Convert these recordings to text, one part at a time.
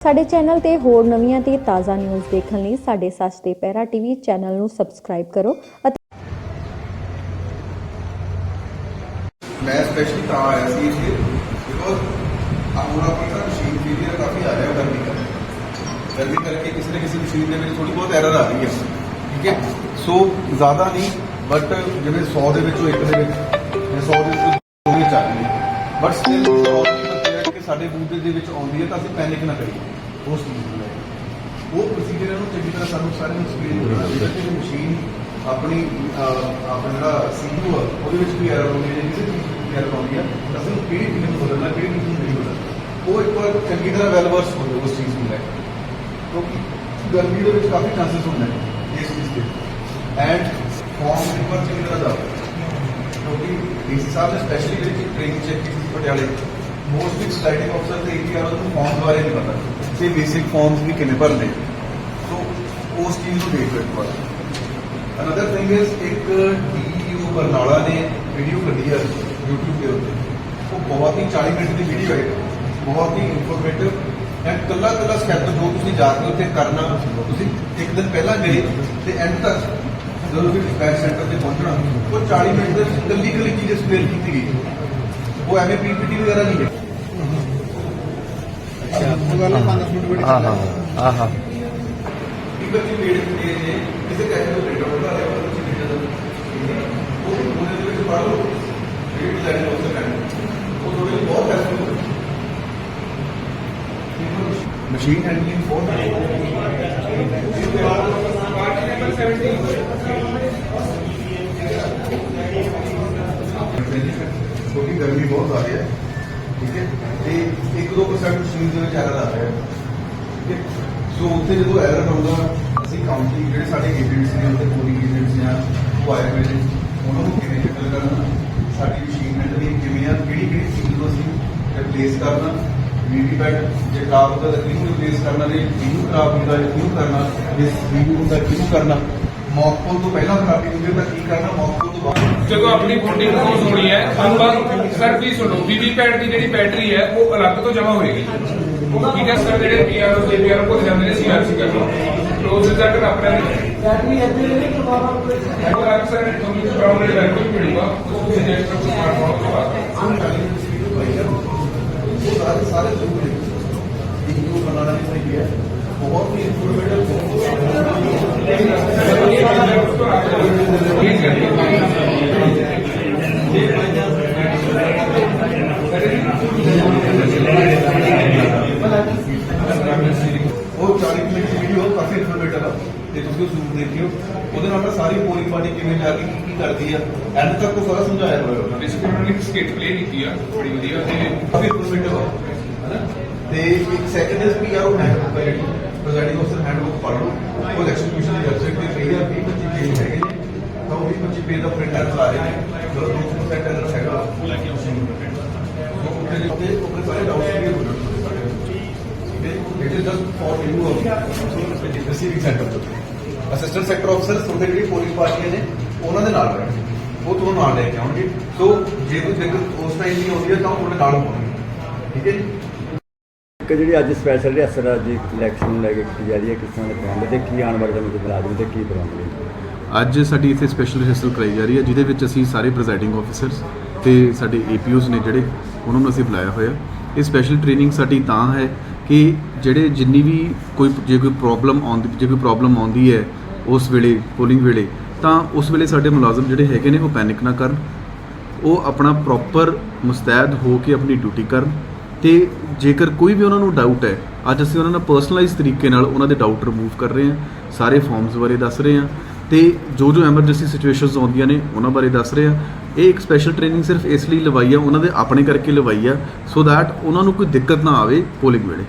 ਸਾਡੇ ਚੈਨਲ ਤੇ ਹੋਰ ਨਵੀਆਂ ਤੇ ਤਾਜ਼ਾ ਨਿਊਜ਼ ਦੇਖਣ ਲਈ ਸਾਡੇ ਸੱਚ ਦੇ ਪਹਿਰਾ ਟੀਵੀ ਚੈਨਲ ਨੂੰ ਸਬਸਕ੍ਰਾਈਬ ਕਰੋ ਅਤੇ ਮੈਂ ਸਪੈਸ਼ਲੀ ਤਾਂ ਆਇਆ ਸੀ ਇੱਥੇ ਬਿਕੋਜ਼ ਹੁਣ ਆਪਣੀ ਤਾਂ ਮਸ਼ੀਨ ਫੇਲੀਅਰ ਕਾਫੀ ਆ ਰਿਹਾ ਗਰਮੀ ਕਰਕੇ। ਗਰਮੀ ਕਰਕੇ ਕਿਸੇ ਨਾ ਕਿਸੇ ਮਸ਼ੀਨ ਦੇ ਵਿੱਚ ਥੋੜੀ ਬਹੁਤ ਐਰਰ ਆ ਰਹੀ ਹੈ। ਠੀਕ ਹੈ? ਸੋ ਜ਼ਿਆਦਾ ਨਹੀਂ ਬਟ ਜਿਵੇਂ 100 ਦੇ ਵਿੱਚੋਂ ਇੱਕ ਦੇ ਵਿੱਚ ਜਾਂ 100 ਦੇ ਵਿੱਚੋਂ ਦੋ ਵਿੱਚ ਆ ਰਹੀ ਹੈ ਬਟ ਸਟਿਲ ਸਾਡੇ ਬੂਟੇ ਦੇ ਵਿੱਚ ਆਉਂਦੀ ਹੈ ਤਾਂ ਅਸੀਂ ਪੈਨਿਕ ਨਾ ਕਰੀਏ। ਉਸ ਚੀਜ਼ ਨੂੰ ਲੈ ਕੇ। ਉਹ ਪ੍ਰੋਸੀਜਰ ਨੂੰ ਚੰਗੀ ਤਰ੍ਹਾਂ ਸਾਨੂੰ ਸਾਰਿਆਂ ਨੂੰ ਐਕਸਪਲੇਨ ਕਰਨਾ ਚਾਹੀਦਾ ਕਿ ਮਸ਼ੀਨ ਆਪਣੀ ਅਹ, ਆਪਣਾ ਜਿਹੜਾ ਸੀਪੀਯੂ ਆ ਉਹਦੇ ਵਿੱਚ ਵੀ ਐਰਰ ਆਉਂਦੀ ਹੈ ਕਿਸੇ ਚੀਜ਼ ਵਿੱਚ ਐਰਰ ਆਉਂਦੀ ਹੈ ਤਾਂ ਅਸੀਂ ਕਿਹੜੀ ਚੀਜ਼ ਨੂੰ ਬਦਲਣਾ ਕਿਹੜੀ ਚੀਜ਼ ਨੂੰ ਨਹੀਂ ਬਦਲਣਾ। ਉਹ ਇੱਕ ਵਾਰ ਚੰਗੀ ਤਰ੍ਹਾਂ ਵੈਲਵਰਸ ਹੋ ਜਾਓ ਉਸ ਚੀਜ਼ ਨੂੰ ਲੈ ਕੇ। ਕਿਉਂਕਿ ਗਰਮੀ ਦੇ ਵਿੱਚ ਕਾਫੀ ਚਾਂਸਸ ਹੁੰਦੇ ਨੇ ਇਸ ਚੀਜ਼ ਦੇ। ਐਂਡ ਫਾਰਮ ਇੱਕ ਵਾਰ ਚੰਗੀ ਤਰ੍ਹਾਂ ਜਾਓ ਕਿਉਂਕਿ ਡੀਸੀ ਸਾਹਿਬ ਨੇ ਸਪੈਸ਼ਲੀ ਜਿਹੜੀ ਟ੍ਰੇਨਿੰਗ ਚੈੱਕ ਕੀਤੀ ਸੀ ਪਟਿਆਲੇ ਮੋਸਟਲੀ ਸਲਾਈਡਿੰਗ ਅਫਸਰ ਤੇ ਏਪੀਆਰ ਨੂੰ ਫਾਰਮ ਬਾਰੇ ਨਹੀਂ ਪਤਾ ਤੇ ਬੇਸਿਕ ਫਾਰਮਸ ਵੀ ਕਿਵੇਂ ਭਰਨੇ ਸੋ ਉਸ ਚੀਜ਼ ਨੂੰ ਦੇਖ ਲਓ ਇੱਕ ਵਾਰ ਅਨਦਰ ਥਿੰਗ ਇਜ਼ ਇੱਕ ਡੀਯੂ ਬਰਨਾਲਾ ਨੇ ਵੀਡੀਓ ਕੱਢੀ ਹੈ YouTube ਦੇ ਉੱਤੇ ਉਹ ਬਹੁਤ ਹੀ 40 ਮਿੰਟ ਦੀ ਵੀਡੀਓ ਹੈ ਬਹੁਤ ਹੀ ਇਨਫੋਰਮੇਟਿਵ ਐਂਡ ਕੱਲਾ ਕੱਲਾ ਸਟੈਪ ਜੋ ਤੁਸੀਂ ਜਾ ਕੇ ਉੱਥੇ ਕਰਨਾ ਤੁਸੀਂ ਇੱਕ ਦਿਨ ਪਹਿਲਾਂ ਗਏ ਤੇ ਐਂਡ ਤੱਕ ਜਦੋਂ ਤੁਸੀਂ ਡਿਸਪੈਚ ਸੈਂਟਰ ਤੇ ਪਹੁੰਚਣਾ ਉਹ 40 ਮਿੰਟ ਦੇ ਵਿੱਚ ਕੱਲੀ ਕੱਲੀ ਚੀਜ਼ ਐਕਸਪਲੇਨ ਕੀਤੀ ਗਈ ਉਹ ਐਵੇਂ ਪੀਪੀਟੀ ਵਗੈਰਾ ਨਹੀਂ ਹੈ ਹਾਂ ਹਾਂ ਹਾਂ ਹਾਂ ਇੱਕ ਬੱਚੇ ਪੇੜ ਤੇ ਨੇ ਕਿਸੇ ਕੈਸੇ ਤੋਂ ਪ੍ਰਿੰਟ ਆਊਟ ਕਰਾ ਤੇ 1-2% ਮਸ਼ੀਨ ਦੇ ਵਿੱਚ ਐਰਰ ਆ ਰਿਹਾ ਠੀਕ ਹੈ ਸੋ ਉੱਥੇ ਜਦੋਂ ਐਰਰ ਆਉਂਦਾ, ਅਸੀਂ ਕਾਊਂਟਿੰਗ ਜਿਹੜੇ ਸਾਡੇ ਏਜੰਟਸ ਨੇ, ਉੱਥੇ ਪੂਰੀ ਏਜੰਟਸ ਨੇ ਉਹ ਆਏ ਉਹਨਾਂ ਨੂੰ ਕਿਵੇਂ ਟੈਕਲ ਕਰਨਾ? ਸਾਡੀ ਮਸ਼ੀਨ ਹੈਂਡਲਿੰਗ ਕਿਵੇਂ ਆ? ਕਿਹੜੀ ਕਿਹੜੀ ਚੀਜ਼ ਨੂੰ ਅਸੀਂ ਰਿਪਲੇਸ ਕਰਨਾ? ਵੀਡੀ ਪੈਡ ਜੇ ਖਰਾਬ ਹੁੰਦਾ ਤਾਂ ਕਿਹਨੂੰ ਰਿਪਲੇਸ ਕਰਨਾ ਜੇ ਕਿਹਨੂੰ ਖਰਾਬ ਹੁੰਦਾ ਜਾਂ ਕਿਹਨੂੰ ਕਰਨਾ? ਜੇ ਵੀਡੀਓ ਹੁੰਦਾ ਕਿਹਨੂੰ ਕਰਨਾ? ਮੌਕਪੋਲ ਤੋਂ ਪਹਿਲਾਂ ਖਰਾਬੀ ਹੁੰਦੀ ਹੈ ਤਾਂ ਕੀ ਕਰਨਾ ਮੌਕਪੋਲ ਤੋਂ ਬਾਅਦ। ਜਦੋਂ ਆਪਣੀ ਬੋਡੀ ਨੂੰ ਕੋਸ ਹੋਣੀ ਹੈ ਬਸ ਸਰ ਵੀ ਸੁਣੋ ਬੀਬੀ ਪੈਡ ਦੀ ਜਿਹੜੀ ਬੈਟਰੀ ਹੈ ਉਹ ਅਲੱਗ ਤੋਂ ਜਮਾ ਹੋਏਗੀ। ਠੀਕ ਹੈ ਸਰ ਜਿਹੜੇ ਪੀਆਰ ਦੇ ਪੀਆਰ ਕੋਲ ਜਾਂਦੇ ਨੇ ਸੀਆਰਸੀ ਕਰਨ ਕਲੋਜ਼ ਰਿਜ਼ਲਟ ਆਪਣੇ ਉਹ ਅਲੱਗ ਸਰ ਤੁਹਾਨੂੰ ਬਰਾਊਨ ਰੇਡ ਵੈਲਕਮ ਮਿਲੂਗਾ ਉਹ ਤੁਸੀਂ ਦੇਖ ਸਕਦੇ ਹੋ ਸਮਾਰਟਫੋਨ ਤੋਂ ਬਾਅਦ ਉਹ ਸਾਰੇ ਸਾਰੇ ਜ਼ਰੂਰ ਨੇ ਵੀਡੀਓ ਬਣਾਉਣਾ ਨਹੀਂ ਸਹੀ ਹੈ। ਬਹੁਤ ਹੀ ਉਹ 40 ਮਿੰਟ ਦੀ ਵੀਡੀਓ ਕਾਫੀ ਇਨਫੋਰਮੇਟਿਵ ਆ ਤੇ ਤੁਸੀਂ ਉਹ ਜ਼ਰੂਰ ਦੇਖਿਓ ਉਹਦੇ ਨਾਲ ਤਾਂ ਸਾਰੀ ਪੋਲਿੰਗ ਪਾਰਟੀ ਕਿਵੇਂ ਜਾ ਕੇ ਕੀ ਕੀ ਕਰਦੀ ਆ ਐਂਡ ਤੱਕ ਉਹ ਸਾਰਾ ਸਮਝਾਇਆ ਹੋਇਆ ਉਹਨਾਂ ਨੇ ਇਸ ਕੋਲ ਨੇ ਸਕਿੱਟ ਪਲੇ ਕੀਤੀ ਆ ਬੜੀ ਵਧੀਆ ਤੇ ਕਾਫੀ ਇਨਫੋਰਮੇਟਿਵ ਆ ਹੈਨਾ ਤੇ ਇੱਕ ਸੈਕੰਡ ਇਸ ਪੀ ਆਰ ਉਹ ਹੈਂਡਬੁੱਕ ਹੈ ਜਿਹੜੀ ਪ੍ਰੈਜ਼ਾਈਡਿੰਗ ਅਫਸਰ ਹੈਂਡਬੁੱਕ ਪੜ੍ਹ ਲਓ ਉਹ ਐਕਸਕਿਊਸ਼ਨ ਦੀ ਵੈਬਸਾਈਟ ਤੇ ਪਈ ਆ 20 25 ਪੇਜ ਹੈਗੇ ਨੇ ਤਾਂ ਉਹ 20 25 ਪੇਜ ਦਾ ਪ੍ਰਿੰਟਰ ਚਲਾ ਰਹੇ ਨੇ ਜਦੋਂ 2% ਐਰਰ ਹੈਗਾ ਉਹ ਲੈ ਕੇ ਮਸ਼ੀਨ ਨੂੰ print ਉਹ ਉੱਤੇ ਉੱਤੇ ਉੱਤੇ ਸਾਰੇ ਡਾਊਟ ਕਲੀਅਰ ਹੋ ਜਾਣਗੇ it is just for review of receiving centre assistant sector ਅਫਸਰ ਤੁਹਾਡੇ ਜਿਹੜੀ ਪੋਲਿੰਗ ਪਾਰਟੀਆਂ ਨੇ ਉਹਨਾਂ ਦੇ ਨਾਲ ਰਹਿਣਗੇ ਉਹ ਤੁਹਾਨੂੰ ਨਾਲ ਲੈ ਕੇ ਆਉਣਗੇ ਸੋ ਜੇ ਕੋਈ ਦਿੱਕਤ ਉਸ ਟਾਈਮ ਨਹੀਂ ਆਉਂਦੀ ਹੈ ਤਾਂ ਉਹ ਤੁਹਾਡੇ ਨਾਲ ਹੋਣਗੇ ਠੀਕ ਹੈ ਜੀ ਇੱਕ ਜਿਹੜੀ ਅੱਜ ਸਪੈਸ਼ਲ ਰਿਹਰਸਲ ਅੱਜ ਇਲੈਕਸ਼ਨ ਨੂੰ ਲੈ ਕੇ ਕੀਤੀ ਜਾ ਰਹੀ ਹੈ, ਕਿਸ ਤਰ੍ਹਾਂ ਦੇ ਪ੍ਰਬੰਧ ਤੇ ਕੀ ਆਉਣ ਵਾਲੇ ਸਮੇਂ ਦੇ ਮੁਲਾਜ਼ਮ ਤੇ ਕੀ ਪ੍ਰਬੰਧ ਨੇ? ਅੱਜ ਸਾਡੀ ਇੱਥੇ ਸਪੈਸ਼ਲ ਰਿਹਰਸਲ ਕਰਾਈ ਜਾ ਰਹੀ ਹੈ, ਜਿਹਦੇ ਵਿੱਚ ਅਸੀਂ ਸਾਰੇ ਪ੍ਰੈਜ਼ਾਈਡਿੰਗ ਆਫੀਸਰਸ ਤੇ ਸਾਡੇ ਏਪੀਓਜ਼ ਨੇ ਜਿਹੜੇ, ਉਹਨਾਂ ਨੂੰ ਅਸੀਂ ਬੁਲਾਇਆ ਹੋਇਆ। ਇਹ ਸਪੈਸ਼ਲ ਟ੍ਰੇਨਿੰਗ ਸਾਡੀ ਤਾਂ ਹੈ ਕਿ ਜਿਹੜੇ ਜਿੰਨੀ ਵੀ ਕੋਈ, ਜੇ ਕੋਈ ਪ੍ਰੋਬਲਮ ਆਉਂਦੀ, ਜੇ ਕੋਈ ਪ੍ਰੋਬਲਮ ਆਉਂਦੀ ਹੈ ਉਸ ਵੇਲੇ ਪੋਲਿੰਗ ਵੇਲੇ, ਤਾਂ ਉਸ ਵੇਲੇ ਸਾਡੇ ਮੁਲਾਜ਼ਮ ਜਿਹੜੇ ਹੈਗੇ ਨੇ ਉਹ ਪੈਨਿਕ ਨਾ ਕਰਨ। ਉਹ ਆਪਣਾ ਪ੍ਰੋਪਰ ਮੁਸਤੈਦ ਹੋ ਕੇ ਆਪਣੀ ਡਿਊਟੀ ਕਰਨ। ਤੇ ਜੇਕਰ ਕੋਈ ਵੀ ਉਹਨਾਂ ਨੂੰ ਡਾਊਟ ਹੈ ਅੱਜ ਅਸੀਂ ਉਹਨਾਂ ਨਾਲ ਪਰਸਨਲਾਈਜ਼ ਤਰੀਕੇ ਨਾਲ ਉਹਨਾਂ ਦੇ ਡਾਊਟ ਰਿਮੂਵ ਕਰ ਰਹੇ ਹਾਂ ਸਾਰੇ ਫਾਰਮਸ ਬਾਰੇ ਦੱਸ ਰਹੇ ਹਾਂ ਤੇ ਜੋ ਜੋ ਐਮਰਜੈਂਸੀ ਸਿਚੁਏਸ਼ਨਸ ਆਉਂਦੀਆਂ ਨੇ ਉਹਨਾਂ ਬਾਰੇ ਦੱਸ ਰਹੇ ਹਾਂ। ਇਹ ਇੱਕ ਸਪੈਸ਼ਲ ਟ੍ਰੇਨਿੰਗ ਸਿਰਫ ਇਸ ਲਈ ਲਵਾਈ ਆ ਉਹਨਾਂ ਦੇ ਆਪਣੇ ਕਰਕੇ ਲਵਾਈ ਆ ਸੋ ਥੈਟ ਉਹਨਾਂ ਨੂੰ ਕੋਈ ਦਿੱਕਤ ਨਾ ਆਵੇ ਪੋਲਿੰਗ ਵੇਲੇ।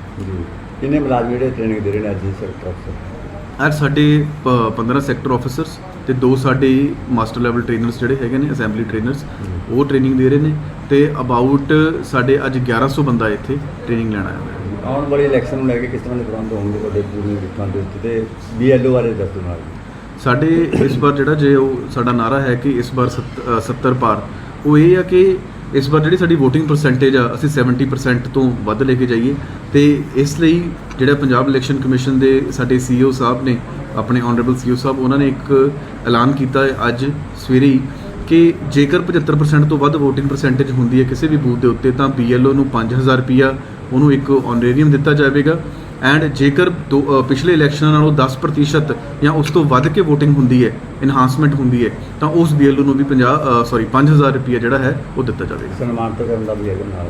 ਕਿੰਨੇ ਮੁਲਾਜ਼ਮ ਜਿਹੜੇ ਟ੍ਰੇਨਿੰਗ ਦੇ ਰਹੇ ਨੇ ਅੱਜ ਸੈਕਟਰ ਅਫਸਰ ਅੱਜ ਸਾਡੇ ਪ- 15 ਸੈਕਟਰ ਆਫੀਸਰਸ ਤੇ ਦੋ ਸਾਡੇ ਮਾਸਟਰ ਲੈਵਲ ਟ੍ਰੇਨਰਸ ਜਿਹੜੇ ਹੈਗੇ ਨੇ ਅਸੈਂਬਲੀ ਟ੍ਰੇਨਰਸ ਉਹ ਟ੍ਰੇਨਿੰਗ ਦੇ ਰਹੇ ਨੇ। ਤੇ ਅਬਾਊਟ ਸਾਡੇ ਅੱਜ 1100 ਬੰਦਾ ਇੱਥੇ ਟ੍ਰੇਨਿੰਗ ਲੈਣ ਆਇਆ ਹੋਇਆ। ਹੈ ਆਉਣ ਵਾਲੀ ਇਲੈਕਸ਼ਨ ਨੂੰ ਲੈ ਕੇ ਕਿਸ ਤਰ੍ਹਾਂ ਦੇ ਪ੍ਰਬੰਧ ਹੋਣਗੇ ਤੁਹਾਡੇ ਪੂਰੇ ਵਿਖਾਂ ਦੇ ਉੱਤੇ ਤੇ ਬੀਐਲਓ ਬਾਰੇ ਦੱਸੋ ਨਾਲ? ਸਾਡੇ ਇਸ ਵਾਰ ਜਿਹੜਾ ਜੇ ਉਹ ਸਾਡਾ ਨਾਰਾ ਹੈ ਕਿ ਇਸ ਵਾਰ 70 ਪਾਰ ਉਹ ਇਹ ਆ ਕਿ ਇਸ ਵਾਰ ਜਿਹੜੀ ਸਾਡੀ VOTING ਪਰਸੈਂਟੇਜ ਆ ਅਸੀਂ 70% ਤੋਂ ਵੱਧ ਲੈ ਕੇ ਜਾਈਏ ਤੇ ਇਸ ਲਈ ਜਿਹੜਾ ਪੰਜਾਬ ਇਲੈਕਸ਼ਨ ਕਮਿਸ਼ਨ ਦੇ ਸਾਡੇ ਸੀਈਓ ਸਾਹਿਬ ਨੇ ਆਪਣੇ ਆਨਰੇਬਲ ਸੀਈਓ ਸਾਹਿਬ ਉਹਨਾਂ ਨੇ ਇੱਕ ਐਲਾਨ ਕੀਤਾ ਹੈ ਅੱਜ ਸਵੇਰੇ ਹੀ ਕਿ ਜੇਕਰ 75% ਤੋਂ ਵੱਧ VOTING ਪਰਸੈਂਟੇਜ ਹੁੰਦੀ ਹੈ ਕਿਸੇ ਵੀ ਬੂਥ ਦੇ ਉੱਤੇ ਤਾਂ BLO ਨੂੰ 5000 ਰੁਪਿਆ ਉਹਨੂੰ ਇੱਕ ਆਨਰੇਰੀਅਮ ਦਿੱਤਾ ਜਾਵੇਗਾ। ਐਂਡ ਜੇਕਰ ਪਿਛਲੇ ਇਲੈਕਸ਼ਨਾਂ ਨਾਲੋਂ 10% ਜਾਂ ਉਸ ਤੋਂ ਵੱਧ ਕੇ VOTING ਹੁੰਦੀ ਹੈ ਇਨਹਾਂਸਮੈਂਟ ਹੁੰਦੀ ਹੈ ਤਾਂ ਉਸ BLO ਨੂੰ ਵੀ 50 ਸੌਰੀ 5000 ਰੁਪਿਆ ਜਿਹੜਾ ਹੈ ਉਹ ਦਿੱਤਾ ਜਾਵੇਗਾ। ਸਨਮਾਨਿਤ ਕਰਨ ਦਾ ਵੀ ਹੈਗਾ ਨਾਲ।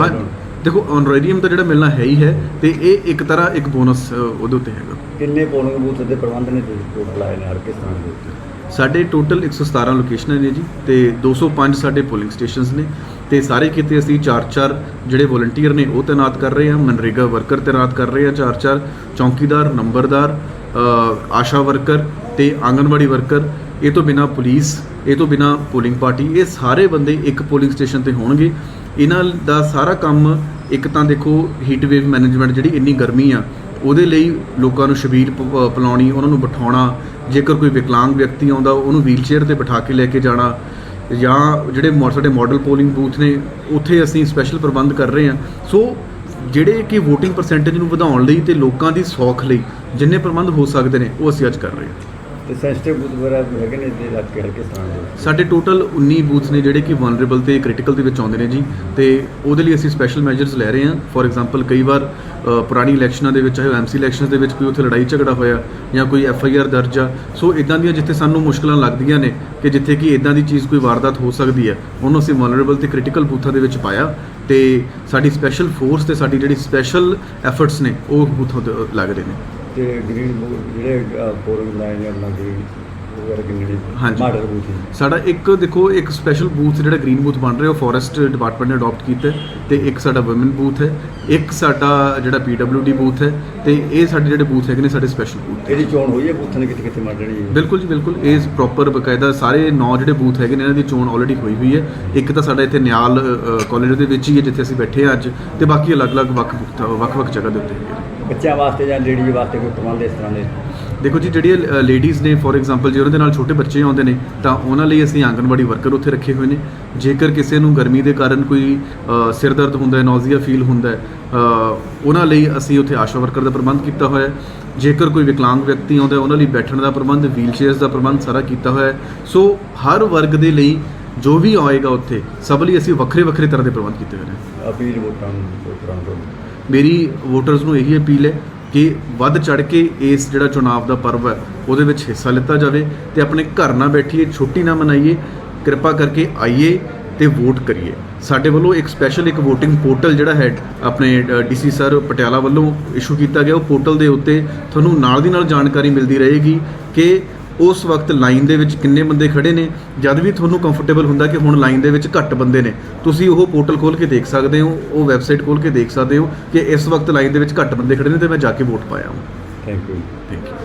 ਹਾਂ ਦੇਖੋ ਆਨਰੇਰੀਅਮ ਤਾਂ ਜਿਹੜਾ ਮਿਲਣਾ ਹੈ ਹੀ ਹੈ ਤੇ ਇਹ ਇੱਕ ਤਰ੍ਹਾਂ ਇੱਕ ਬੋਨਸ ਉਹਦੇ ਉੱਤੇ ਹੈਗਾ। ਕਿੰਨੇ ਪੋਲਿੰਗ ਬੂਥ ਦੇ ਪ੍ਰਬੰਧ ਨੇ ਤੁਸੀਂ ਟੋਟਲ ਆਏ ਨੇ ਹਰ ਕਿਸ ਤਰ੍ਹਾਂ ਦੇ ਉੱਤੇ? ਸਾਡੇ ਟੋਟਲ 117 ਲੋਕੇਸ਼ਨਾਂ ਨੇ ਜੀ ਤੇ 205 ਸਾਡੇ ਪੋਲਿੰਗ ਸਟੇਸ਼ਨਸ ਨੇ ਤੇ ਸਾਰੇ ਕਿਤੇ ਅਸੀਂ 4-4 ਜਿਹੜੇ ਵੋਲੰਟੀਅਰ ਨੇ ਉਹ ਤਾਇਨਾਤ ਕਰ ਰਹੇ ਹਾਂ, ਮਨਰੇਗਾ ਵਰਕਰ ਤਾਇਨਾਤ ਕਰ ਰਹੇ ਹਾਂ 4-4 ਚੌਕੀਦਾਰ, ਨੰਬਰਦਾਰ ਆਸ਼ਾ ਵਰਕਰ ਤੇ ਆਂਗਨਵਾੜੀ ਵਰਕਰ, ਇਹ ਤੋਂ ਬਿਨਾ ਪੁਲਿਸ, ਇਹ ਤੋਂ ਬਿਨਾ ਪੋਲਿੰਗ ਪਾਰਟੀ, ਇਹ ਸਾਰੇ ਬੰਦੇ ਇੱਕ ਪੋਲਿੰਗ ਸਟੇਸ਼ਨ ਤੇ ਹੋਣਗੇ। ਇਹਨਾਂ ਦਾ ਸਾਰਾ ਕੰਮ ਇੱਕ ਤਾਂ ਦੇਖੋ ਹੀਟ ਵੇਵ ਮੈਨੇਜਮੈਂਟ ਜਿਹੜੀ ਇੰਨੀ ਗਰਮੀ ਆ ਉਹਦੇ ਲਈ ਲੋਕਾਂ ਨੂੰ ਸ਼ਬੀਲ ਪ- ਪਿਲਾਉਣੀ, ਉਹਨਾਂ ਨੂੰ ਬਿਠਾਉਣਾ, ਜੇਕਰ ਕੋਈ ਵਿਕਲਾਂਗ ਵਿਅਕਤੀ ਆਉਂਦਾ, ਉਹਨੂੰ ਵੀਲਚੇਅਰ ਤੇ ਬਿਠਾ ਕੇ ਲੈ ਕੇ ਜਾਣਾ, ਜਾਂ ਜਿਹੜੇ ਮੋ- ਸਾਡੇ ਮਾਡਲ ਪੋਲਿੰਗ ਬੂਥ ਨੇ, ਉੱਥੇ ਅਸੀਂ ਸਪੈਸ਼ਲ ਪ੍ਰਬੰਧ ਕਰ ਰਹੇ ਹਾਂ। ਸੋ ਜਿਹੜੇ ਕਿ VOTING ਪਰਸੈਂਟੇਜ ਨੂੰ ਵਧਾਉਣ ਲਈ ਤੇ ਲੋਕਾਂ ਦੀ ਸੌਖ ਲਈ ਜਿੰਨੇ ਪ੍ਰਬੰਧ ਹੋ ਸਕਦੇ ਨੇ, ਉਹ ਅਸੀਂ ਅੱਜ ਕਰ ਰਹੇ ਹਾਂ। ਤੇ ਸੈਂਸਿਟਿਵ ਬੂਥ ਵਗੈਰਾ ਹੈਗੇ ਨੇ ਦੇ ਇਲਾਕੇ ਹਰ ਕਿਸ ਦੇ ਸਾਡੇ ਟੋਟਲ 19 ਬੂਥਸ ਨੇ ਜਿਹੜੇ ਕਿ ਵਨਰੇਬਲ ਤੇ ਕ੍ਰਿਟੀਕਲ ਦੇ ਵਿੱਚ ਆਉਂਦੇ ਨੇ ਜੀ ਤੇ ਉਹਦੇ ਲਈ ਅਸੀਂ ਸਪੈਸ਼ਲ ਮੈਜਰਸ ਲੈ ਰਹੇ ਹਾਂ। ਫੋਰ ਐਗਜ਼ਾਮਪਲ ਕਈ ਵਾਰ ਪੁਰਾਣੀ ਇਲੈਕਸ਼ਨਾਂ ਦੇ ਵਿੱਚ, ਚਾਹੇ ਐਮਸੀ ਇਲੈਕਸ਼ਨਸ ਦੇ ਵਿੱਚ ਕੋਈ ਉੱਥੇ ਲੜਾਈ ਝਗੜਾ ਹੋਇਆ ਜਾਂ ਕੋਈ ਐਫ ਆਈ ਆਰ ਦਰਜ ਆ। ਸੋ ਇਦਾਂ ਦੀਆਂ ਜਿੱਥੇ ਸਾਨੂੰ ਮੁਸ਼ਕਲਾਂ ਲੱਗਦੀਆਂ ਨੇ ਕਿ ਜਿੱਥੇ ਕਿ ਇਦਾਂ ਦੀ ਚੀਜ਼ ਕੋਈ ਵਾਰਦਾਤ ਹੋ ਸਕਦੀ ਹੈ, ਉਹਨੂੰ ਅਸੀਂ ਵਨਰੇਬਲ ਤੇ ਕ੍ਰਿਟੀਕਲ ਬੂਥਾਂ ਦੇ ਵਿੱਚ ਪਾਇਆ ਤੇ ਸਾਡੀ ਸਪੈਸ਼ਲ ਫੋਰਸ ਤੇ ਸਾਡੀ ਜਿਹੜੀ ਸਪੈਸ਼ਲ ਐਫਰਟਸ ਨੇ, ਉਹ ਬੂਥਾਂ ਤੇ ਲੱਗ ਰਹੇ ਨੇ। ਤੇ ਗ੍ਰੀਨ ਬੂਥ ਜਿਹੜੇ ਪੋਲਿੰਗ ਲਾਈਨ ਹੈ ਆਪਣਾ ਗ੍ਰੀਨ ਵਗੈਰਾ ਕਿੰਨੇ ਨੇ? ਹਾਂਜੀ। ਮਾਡਲ ਬੂਥ ਨੇ। ਸਾਡਾ ਇੱਕ ਦੇਖੋ ਇੱਕ ਸਪੈਸ਼ਲ ਬੂਥ ਜਿਹੜਾ ਗ੍ਰੀਨ ਬੂਥ ਬਣ ਰਿਹਾ ਉਹ ਫੋਰੈਸਟ ਡਿਪਾਰਟਮੈਂਟ ਨੇ ਅਡਾਪਟ ਕੀਤਾ ਹੈ ਤੇ ਇੱਕ ਸਾਡਾ ਔਮਨ ਬੂਥ ਹੈ ਇੱਕ ਸਾਡਾ ਜਿਹੜਾ ਪੀਡਬਲਯੂਡੀ ਬੂਥ ਹੈ ਤੇ ਇਹ ਸਾਡੇ ਜਿਹੜੇ ਬੂਥ ਹੈਗੇ ਨੇ ਸਾਡੇ ਸਪੈਸ਼ਲ ਬੂਥ ਇਹਦੀ ਚੋਣ ਹੋਈ ਹੈ ਬੂਥਾਂ ਦੀ ਕਿੱਥੇ ਕਿੱਥੇ ਮੰਡਣੀ ਹੈ? ਬਿਲਕੁਲ ਜੀ ਬਿਲਕੁਲ। ਇਹ ਪ੍ਰੋਪਰ ਬਕਾਇਦਾ ਸਾਰੇ ਨੌ ਜਿਹੜੇ ਬੂਥ ਹੈਗੇ ਨੇ ਇਹਨਾਂ ਦੀ ਚੋਣ ਆਲਰੇਡੀ ਹੋਈ ਹੋਈ ਹੈ। ਇੱਕ ਤਾਂ ਸਾਡਾ ਇੱਥੇ ਨਿਆਲ ਕਾਲਜ ਦੇ ਵਿੱਚ ਹੀ ਹੈ ਜਿੱਥੇ ਅਸੀਂ ਬੈਠੇ ਹਾਂ ਅੱਜ ਤੇ ਬਾਕੀ ਅਲੱਗ-ਅਲੱਗ ਵੱਖ ਵੱਖ-ਵੱਖ ਜਗ੍ਹਾ ਦੇ ਉੱਤੇ ਹੈਗੇ ਨੇ। ਬੱਚਿਆਂ ਵਾਸਤੇ ਜਾਂ ਲੇਡੀ ਵਾਸਤੇ ਕੋਈ ਪ੍ਰਬੰਧ ਇਸ ਤਰ੍ਹਾਂ ਦੇ? ਦੇਖੋ ਜੀ ਜਿਹੜੀਆਂ ਲੇਡੀਜ਼ ਨੇ ਫੋਰ ਐਗਜ਼ਾਮਪਲ ਜੇ ਉਹਨਾਂ ਦੇ ਨਾਲ ਛੋਟੇ ਬੱਚੇ ਆਉਂਦੇ ਨੇ ਤਾਂ ਉਹਨਾਂ ਲਈ ਅਸੀਂ ਆਂਗਨਵਾੜੀ ਵਰਕਰ ਉੱਥੇ ਰੱਖੇ ਹੋਏ ਨੇ। ਜੇਕਰ ਕਿਸੇ ਨੂੰ ਗਰਮੀ ਦੇ ਕਾਰਨ ਕੋਈ ਸਿਰ ਦਰਦ ਹੁੰਦਾ ਹੈ ਨੌਜ਼ੀਆ ਫੀਲ ਹੁੰਦਾ ਹੈ ਉਹਨਾਂ ਲਈ ਅਸੀਂ ਉੱਥੇ ਆਸ਼ਾ ਵਰਕਰ ਦਾ ਪ੍ਰਬੰਧ ਕੀਤਾ ਹੋਇਆ ਹੈ। ਜੇਕਰ ਕੋਈ ਵਿਕਲਾਂਗ ਵਿਅਕਤੀ ਆਉਂਦਾ ਉਹਨਾਂ ਲਈ ਬੈਠਣ ਦਾ ਪ੍ਰਬੰਧ ਵੀਲਚੇਅਰਸ ਦਾ ਪ੍ਰਬੰਧ ਸਾਰਾ ਕੀਤਾ ਹੋਇਆ ਹੈ। ਸੋ ਹਰ ਵਰਗ ਦੇ ਲਈ ਜੋ ਵੀ ਆਏਗਾ ਉੱਥੇ ਸਭ ਲਈ ਅਸੀਂ ਵੱਖਰੇ ਵੱਖਰੇ ਤਰ੍ਹਾਂ ਦੇ ਪ੍ਰਬੰਧ ਕੀਤੇ ਹੋਏ ਨੇ। ਅਪੀਲ ਵੋਟਾਂ ਨੂੰ ਵੋਟਰਾਂ ਤੋਂ ਮੇਰੀ ਵੋਟਰਸ ਨੂੰ ਇਹੀ ਅਪੀਲ ਹੈ ਕਿ ਵੱਧ ਚੜ ਕੇ ਇਸ ਜਿਹੜਾ ਚੁਣਾਵ ਦਾ ਪਰਵ ਹੈ, ਉਹਦੇ ਵਿੱਚ ਹਿੱਸਾ ਲਿੱਤਾ ਜਾਵੇ ਤੇ ਆਪਣੇ ਘਰ ਨਾ ਬੈਠੀਏ, ਛੁੱਟੀ ਨਾ ਮਨਾਈਏ, ਕਿਰਪਾ ਕਰਕੇ ਆਈਏ ਤੇ ਵੋਟ ਕਰੀਏ। ਸਾਡੇ ਵੱਲੋਂ ਇੱਕ ਸਪੈਸ਼ਲ ਇੱਕ ਵੋਟਿੰਗ ਪੋਰਟਲ ਜਿਹੜਾ ਹੈ, ਆਪਣੇ ਡੀਸੀ ਸਰ ਪਟਿਆਲਾ ਵੱਲੋਂ ਇਸ਼ੂ ਕੀਤਾ ਗਿਆ, ਉਹ ਪੋਰਟਲ ਦੇ ਉੱਤੇ ਤੁਹਾਨੂੰ ਨਾਲ ਦੀ ਨਾਲ ਜਾਣਕਾਰੀ ਮਿਲਦੀ ਰਹੇਗੀ ਕਿ ਉਸ ਵਕਤ ਲਾਈਨ ਦੇ ਵਿੱਚ ਕਿੰਨੇ ਬੰਦੇ ਖੜੇ ਨੇ ਜਦ ਵੀ ਤੁਹਾਨੂੰ ਕੰਫਰਟੇਬਲ ਹੁੰਦਾ ਕਿ ਹੁਣ ਲਾਈਨ ਦੇ ਵਿੱਚ ਘੱਟ ਬੰਦੇ ਨੇ ਤੁਸੀਂ ਉਹ ਪੋਰਟਲ ਖੋਲ ਕੇ ਦੇਖ ਸਕਦੇ ਹੋ ਉਹ ਵੈਬਸਾਈਟ ਖੋਲ ਕੇ ਦੇਖ ਸਕਦੇ ਹੋ ਕਿ ਇਸ ਵਕਤ ਲਾਈਨ ਦੇ ਵਿੱਚ ਘੱਟ ਬੰਦੇ ਖੜੇ ਨੇ ਤੇ ਮੈਂ ਜਾ ਕੇ ਵੋਟ ਪਾਇਆ ਹਾਂ। Thank you thank you